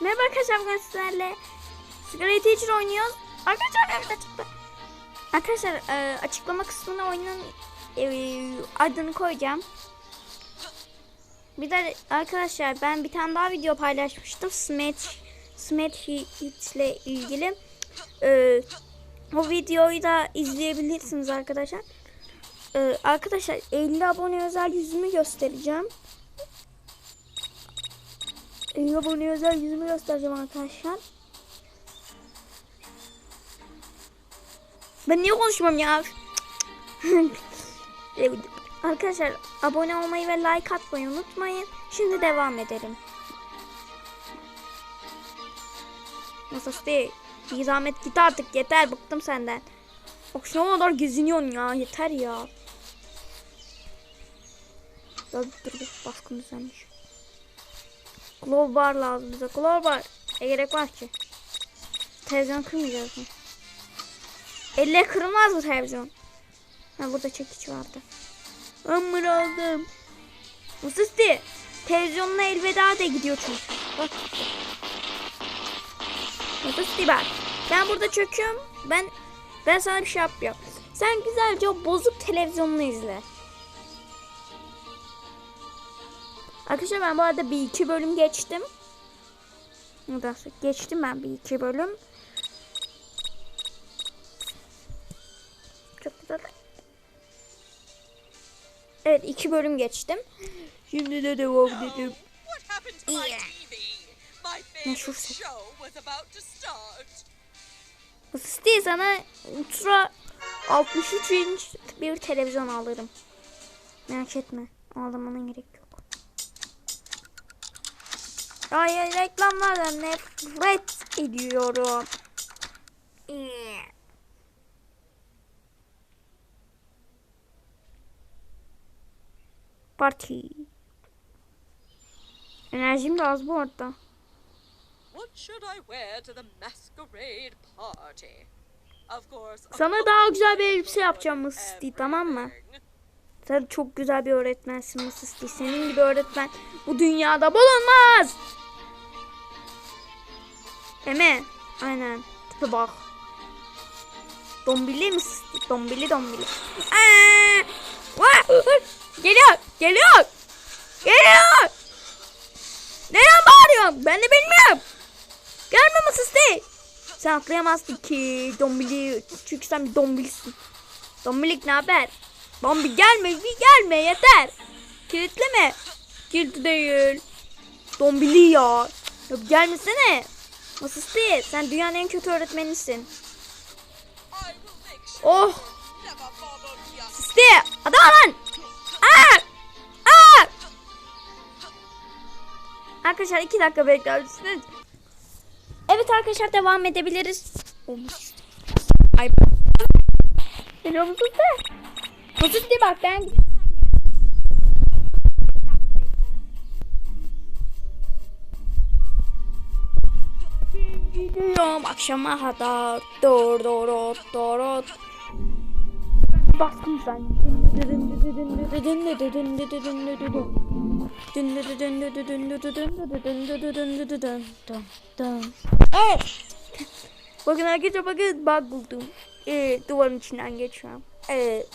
Merhaba arkadaşlar sizlerle Sigara Teacher oynuyoruz. Arkadaşlar evet açıkla. Arkadaşlar e, açıklama kısmına oyunun e, adını koyacağım. Bir de arkadaşlar ben bir tane daha video paylaşmıştım. Smash Smash Hits ile ilgili. E, o videoyu da izleyebilirsiniz arkadaşlar. E, arkadaşlar 50 abone özel yüzümü göstereceğim. 50 abone özel yüzümü göstereceğim arkadaşlar. Ben niye konuşmam ya? Evet, arkadaşlar abone olmayı ve like atmayı unutmayın. Şimdi devam edelim. Nasıl değil? Bir zahmet git artık yeter bıktım senden. Şu kadar geziniyorsun ya yeter ya. Ya dur bir baskın düzenmiş. Glow bar lazım bize. Glow bar. Ne gerek var ki? Televizyon kırmayacağız mı? Elle kırılmaz mı televizyon? Ha burada çekiç vardı. Ömür aldım. Mısısti. Televizyonuna elveda da gidiyor çünkü. Bak. Mısısti bak. Ben burada çöküyorum. Ben ben sana bir şey yapıyorum. Sen güzelce o bozuk televizyonunu izle. Arkadaşlar ben bu arada bir iki bölüm geçtim. Geçtim ben bir iki bölüm. Çok güzel. Evet iki bölüm geçtim. Şimdi de devam edelim. TV? My Meşhur. Mısısti sana Ultra 63 inç bir televizyon alırım. Merak etme. Ağlamana gerek yok. Hayır reklamlardan nefret ediyorum. Parti. Enerjim de az bu arada. What should I wear to the masquerade party? Of course. a Sana daha güzel bir elbise yapacağım Mısısti tamam mı? Sen çok güzel bir öğretmensin Mısısti. Senin gibi öğretmen bu dünyada bulunmaz. Eme. Aynen. Tipe bak. Dombili Mısısti. Dombili dombili. Aa! Vah! Geliyor. Geliyor. Geliyor. Nereye bağırıyorsun? Ben de bilmiyorum. Gelme Mısısti. Sen atlayamazsın ki dombili. Çünkü sen bir dombilisin. Dombilik ne haber? Dombi gelme bir gelme yeter. Kilitleme. Kilitli değil. Dombili ya. Bir gelmesene. Değil? Sen dünyanın en kötü öğretmenisin. Oh. never bother you. Sisti. Hadi lan. Aa! Aa! Arkadaşlar iki dakika bekler misiniz? Evet arkadaşlar devam edebiliriz. Olmuş. Ay. Geliyor musun sen? Musun diye bak ben Gidiyorum akşama kadar dur dur dur dur Baskın sen Evet. Bakın arkadaşlar bakın bug buldum. Ee, duvarın içinden geçiyorum. Evet.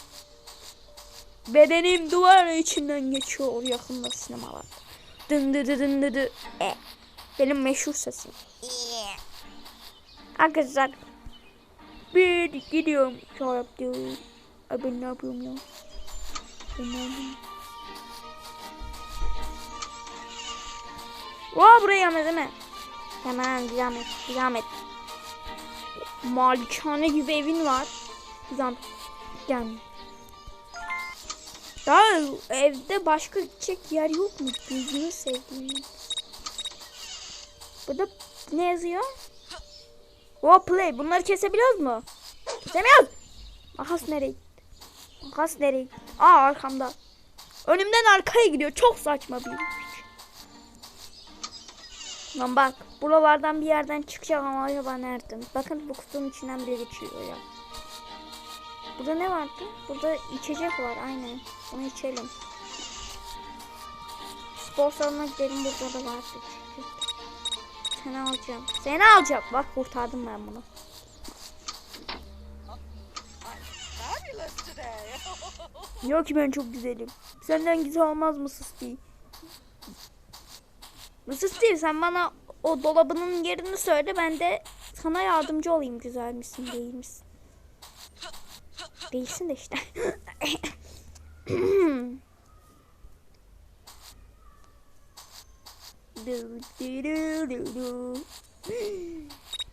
Bedenim duvarın içinden geçiyor yakında sinemalar. Dın dı dı dın dı dı. E. Benim meşhur sesim. E. Arkadaşlar bir gidiyorum çorap diyor. Ay ben ne yapıyorum ya? Ben ne yapıyorum? Oo buraya gelmedi değil mi? Hemen devam et, devam et. Malikane gibi evin var. Zam gelme. Daha evde başka gidecek yer yok mu? Gözünü sevdiğim. Burada ne yazıyor? Oh play. Bunları kesebiliyoruz mu? Kesemiyoruz. Makas nereye gitti? Makas nereye gitti? Aa arkamda. Önümden arkaya gidiyor. Çok saçma bir. Lan bak. Buralardan bir yerden çıkacak ama acaba nereden? Bakın bu kutunun içinden bile geçiyor ya. Burada ne vardı? Burada içecek var aynen. Onu içelim. Spor salonuna gidelim burada da vardı. çünkü. Seni alacağım. Seni alacağım. Bak kurtardım ben bunu. Yok ki ben çok güzelim. Senden güzel olmaz mı? Mısır Steve sen bana o dolabının yerini söyle ben de sana yardımcı olayım güzel misin değil misin? Değilsin de işte.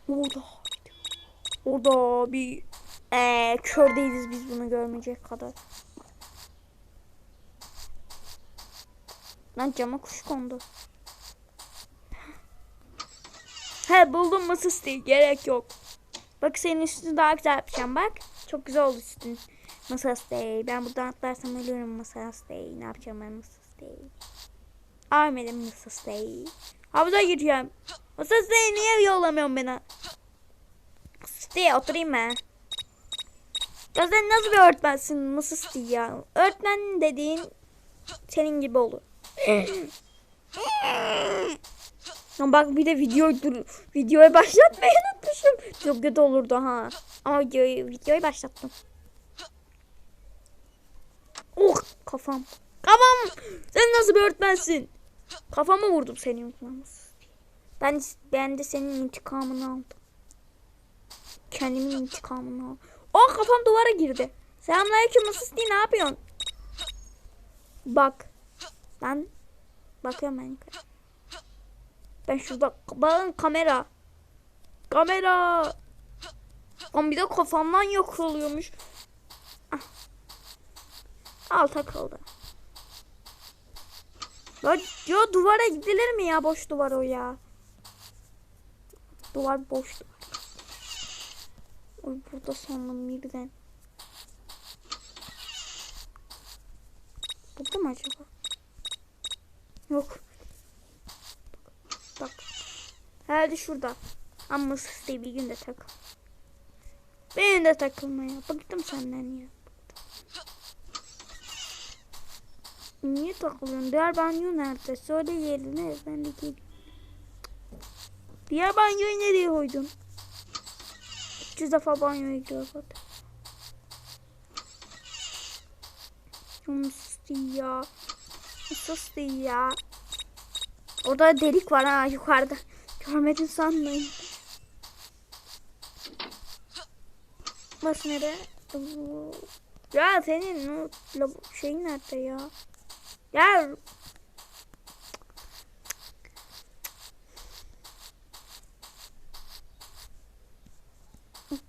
Orada. Orada bir ee, kör değiliz biz bunu görmeyecek kadar. Lan cama kuş kondu. He buldum mısır stiği gerek yok. Bak senin üstünü daha güzel yapacağım bak. Çok güzel oldu üstün. Masa stay. Ben buradan atlarsam ölüyorum masa stay. Ne yapacağım ben masa stay? Ahmet'im masa stay. Havuza gireceğim. Masa stay niye yollamıyorsun beni? Stay oturayım ben. Ya sen nasıl bir öğretmensin masa stay ya? Öğretmen dediğin senin gibi olur. Ya bak bir de video dur. Videoyu başlatmayı unutmuşum. Çok kötü olurdu ha. Ama videoyu, videoyu başlattım. Oh kafam. Kafam. Sen nasıl bir öğretmensin? Kafama vurdum seni unutmamız. Ben ben de senin intikamını aldım. Kendimin intikamını aldım. Oh kafam duvara girdi. Selamünaleyküm nasılsın ne yapıyorsun? Bak. Ben bakıyorum ben. Ben şurada bakın kamera. Kamera. Ama bir de kafamdan yok oluyormuş. Ah. Al takıldı. Ya, ya duvara gidilir mi ya boş duvar o ya. Duvar boş duvar. Oy burada sandım birden. Burada mı acaba? Yok. Bak. Herhalde şurada. Ama size bir gün de takıl. Benim de takılmaya. Bıktım senden ya. Bıktım. Niye takılıyorsun? Diğer banyo nerede? Söyle yerine ben de geleyim. Diğer banyoyu nereye koydun? 300 defa banyoya gidiyor zaten. Sustu ya. Sustu ya. Orada delik var ha yukarıda. Görmedin sanmayın. Bas nere? Ya senin o şeyin nerede ya? Ya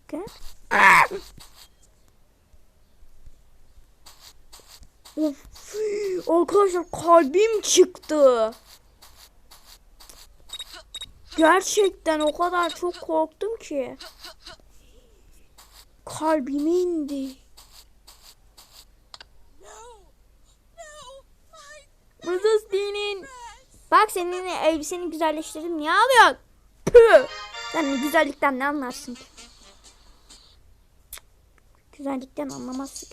Gel. Of. Arkadaşlar kalbim çıktı. Gerçekten o kadar çok korktum ki. Kalbime indi. Mızız dinin. Bak senin elbiseni güzelleştirdim. Niye alıyorsun? Püh. Sen güzellikten ne anlarsın? Güzellikten anlamazsın?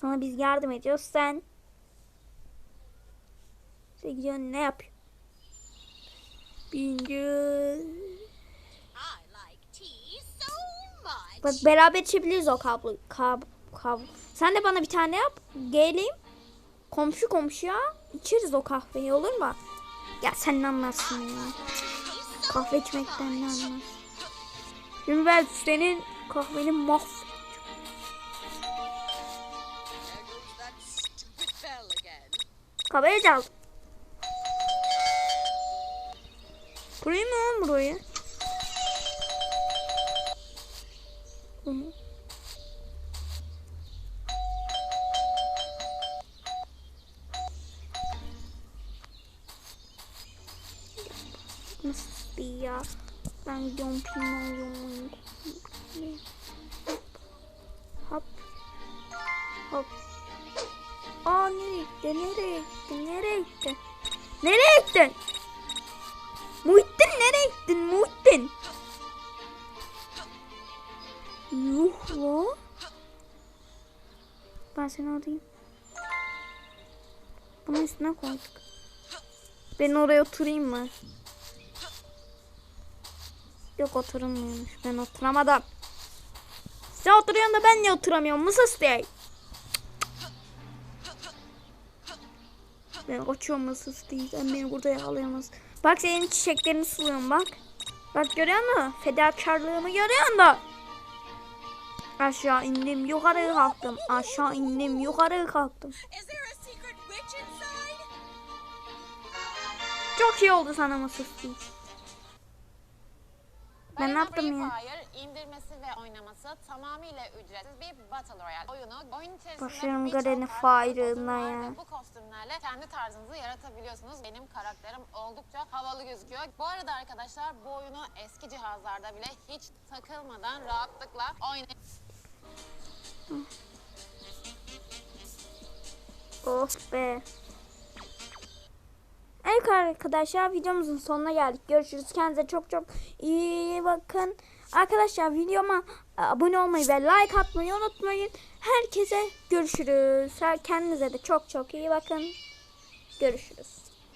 Sana biz yardım ediyoruz sen. Sen ne yapıyorsun? Bingöl. Bak beraber içebiliriz o kablo. Kab, kab. Sen de bana bir tane yap. Geleyim. Komşu komşuya içeriz o kahveyi olur mu? Ya sen ne anlarsın ya? Kahve içmekten ne anlarsın? Şimdi ben senin kahveni mahv... Kahveyi çaldım. Kurayım mı lan burayı? Nasıl bir ya? Ben gidiyorum film alıyorum. Hop. Hop. Aa nereye gitti? Nereye gitti? Nereye gitti? Nereye gittin? Muhittin nereye gittin? Muhittin. Yuh lan. Ben seni alayım. Bunu üstüne koyduk. Ben oraya oturayım mı? Yok oturulmuyormuş. Ben oturamadım. Sen oturuyorsun da ben niye oturamıyorum? Mısır Bey. Ben kaçıyorum Mısır değil. Sen beni burada yakalayamaz. Bak senin çiçeklerini suluyorum bak. Bak görüyor musun? Fedakarlığımı görüyor musun? Aşağı indim yukarı kalktım. Aşağı indim yukarı kalktım. Çok iyi oldu sana Mısır değil. Ben ne yaptım ya? Fire indirmesi ve oynaması tamamıyla ücretsiz bir Battle Royale oyunu. Oyun içerisinde Başlıyorum Garen'in Fire'ına ya. Bu kostümlerle kendi tarzınızı yaratabiliyorsunuz. Benim karakterim oldukça havalı gözüküyor. Bu arada arkadaşlar bu oyunu eski cihazlarda bile hiç takılmadan rahatlıkla oynayabilirsiniz. Oh be. Evet arkadaşlar videomuzun sonuna geldik. Görüşürüz. Kendinize çok çok iyi bakın. Arkadaşlar videoma abone olmayı ve like atmayı unutmayın. Herkese görüşürüz. Kendinize de çok çok iyi bakın. Görüşürüz.